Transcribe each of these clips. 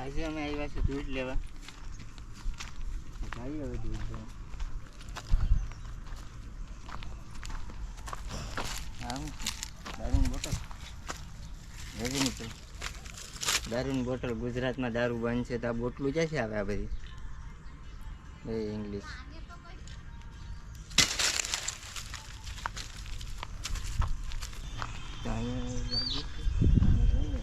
આજે અમે આવ્યા છે દૂધ લેવા. ભાઈ હવે દૂધ લેવા. આવું દારૂની બોટલ. રેડી મિત્રો દારૂની બોટલ ગુજરાતમાં દારૂ બંધ છે તો આ બોટલું ક્યાંથી આવે આ બધી? એ ઇંગ્લિશ અહીંયા લાગ્યું છે. અહીંયા જોઈએ.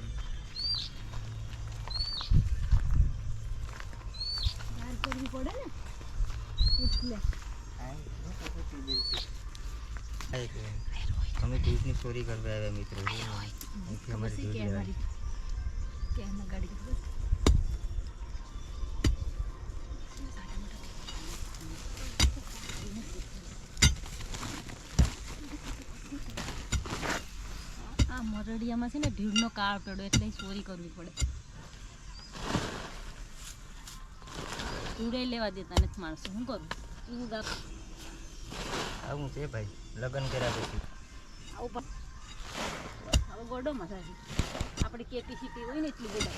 બહાર કરવી પડે ને એટલે અમે દૂધની ચોરી કરવા આવ્યા મિત્રો. દૂધ. અમારી ગાડી મરડિયામાં છે ને ઢીડનો કાળ પડ્યો એટલે ચોરી કરવી પડે. ઢીડે લેવા દેતા નથી માણસો શું કરું? આવું છે ભાઈ, લગ્ન કર્યા પછી. આવું હવે મજા થાય આપણે કેપેસિટી હોય ને એટલી બધા.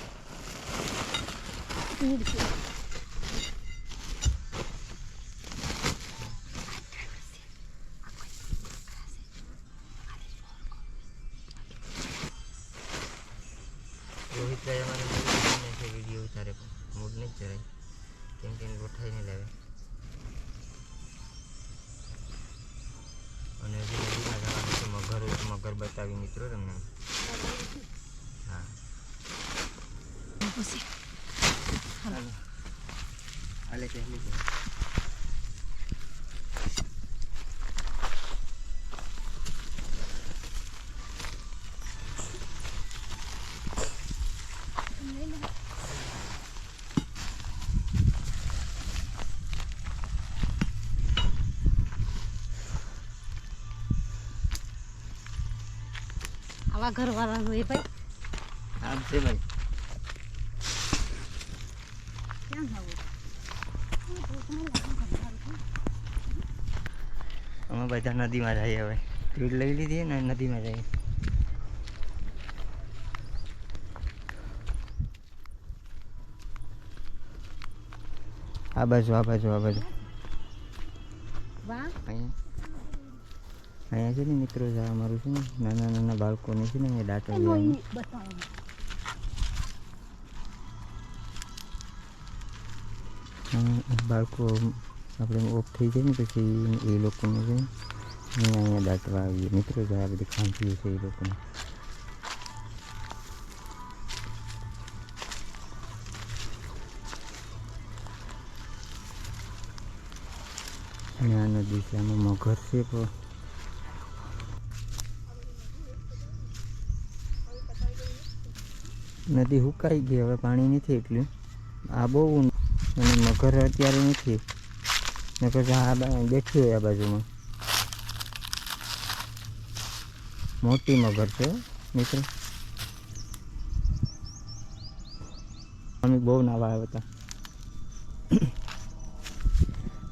બતાવી મિત્રો તમને હા હાલો હાલે કે હાલે કે આવા ઘરવાળા હોય ભાઈ. આમ છે ભાઈ. અમે બધા નદીમાં જઈએ હવે. ભીડ લઈ લીધી ને નદીમાં જઈએ આ બાજુ આ બાજુ આ બાજુ. વાહ. અહીંયા છે ને મિત્રો આ અમારું છે ને નાના નાના બાળકોને છે ને અહીંયા દાંટો બાળકો આપણે ઓફ થઈ જાય ને પછી એ લોકોને છે ને અહીંયા દાટવા આવીએ મિત્રો આ બધી ખાંસી છે એ લોકોને. અને આ નદી છે આમાં મગર છે પણ. નદી સુકાઈ ગઈ, હવે પાણી નથી એટલું. આ બહુ. અને મગર અત્યારે નથી. પછી આ બેઠી હોય આ બાજુમાં. મોટી મગર છે મિત્રો. અમે બહુ નાવા આવ્યા હતા.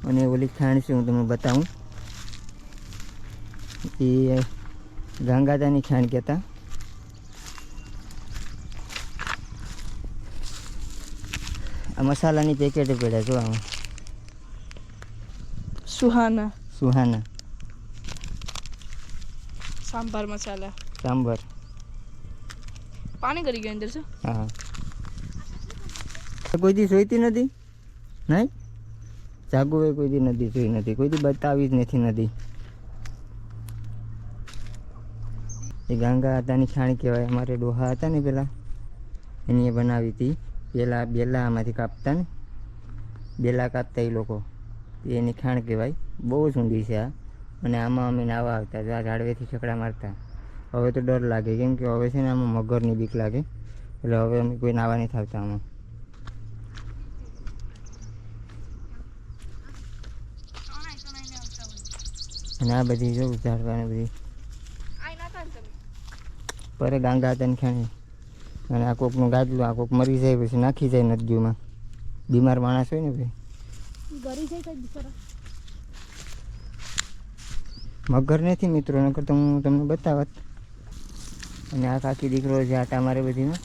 અને ઓલી ખાણ છે, હું તમને બતાવું. એ ગંગાદાની ખાણ કહેતા. આ મસાલાની પેકેટ પડ્યા જો આમાં. સુહાના. સુહાના. સાંભાર મસાલા. સાંભાર. પાણી કરી ગયું અંદર છે હા કોઈ દી જોઈતી નથી? નહીં? જાગુએ કોઈ દી નદી જોઈ નથી. કોઈ દી બતાવી જ નથી નદી એ ગંગા હતાની ખાણી કહેવાય. અમારે ડોહા હતા ને પેલા એની એ બનાવી હતી. બેલા આમાંથી કાપતા ને બેલા કાપતા એ લોકો. એની ખાણ કહેવાય. બહુ જ ઊંડી છે આ. અને આમાં અમે નાવા આવતા. આ ઝાડવેથી છકડા મારતા. હવે તો ડર લાગે. કેમ કે હવે છે ને આમાં મગરની બીક લાગે. એટલે હવે અમે કોઈ નાવા નથી આવતા આમાં. અને આ બધી જો ઝાડવાની બધી. પરે ગાંગા હતા ને ખાણી અને આ કોકનું ગાદલું આ કોક મરી જાય પછી નાખી જાય નદીઓમાં. બીમાર માણસ હોય ને ભાઈ. મગર નથી મિત્રો નકર તો હું તમને બતાવત. અને આ કાકી દીકરો જે આટા મારે બધીમાં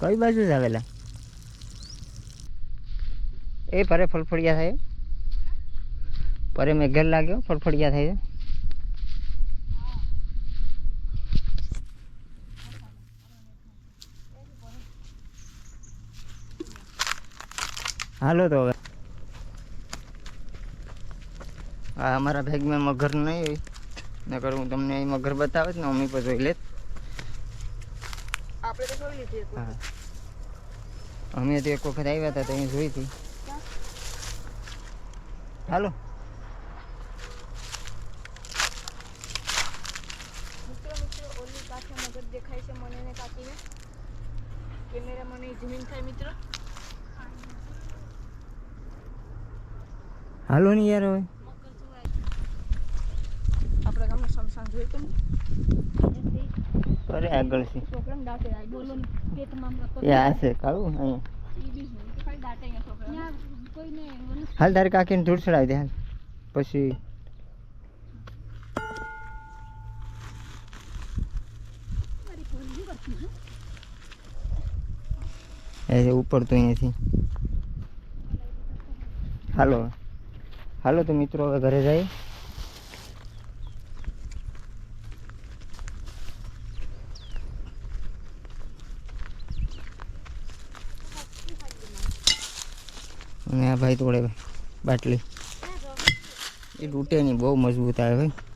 કઈ બાજુ જ આવેલા? એ ભારે ફળફળિયા સાહેબ પરે મેં ઘર લાગ્યો ફળફળિયા થઈ જાય. હાલો તો હવે. આ અમારા ભેગમાં મગર નહીં હોય. નકર હું તમને અહીં મગર બતાવે ને મમ્મી પર જોઈ લેત આપણે તો જોઈ લીધી હા. અમે તો એક વખત આવ્યા હતા તો અહીં જોઈ હતી. હાલો મિત્રો મિત્રો ઓલી કાંઠે મગર દેખાય છે મને ને કાકીને કેમેરા મને ઝૂમિંગ થાય મિત્ર હાલો ને યાર હવે. આપણા ગામનો શમશાન જોઈ તો અરે આગળ છે. છોકરાને દાંતે આવી બોલો ને પેટમાં આ છે કાળું અહીંયા. હાલ તારે કાકીને ધૂળ ચડાવી દે હાલ. પછી મારી ફોન નહીં કરતી હો. એ ઉપર તો અહીંયાથી. હાલો. હાલો તો મિત્રો, હવે ઘરે જઈએ અને આ ભાઈ તોડે બાટલી. એ તૂટે નહીં, બહુ મજબૂત આવે ભાઈ.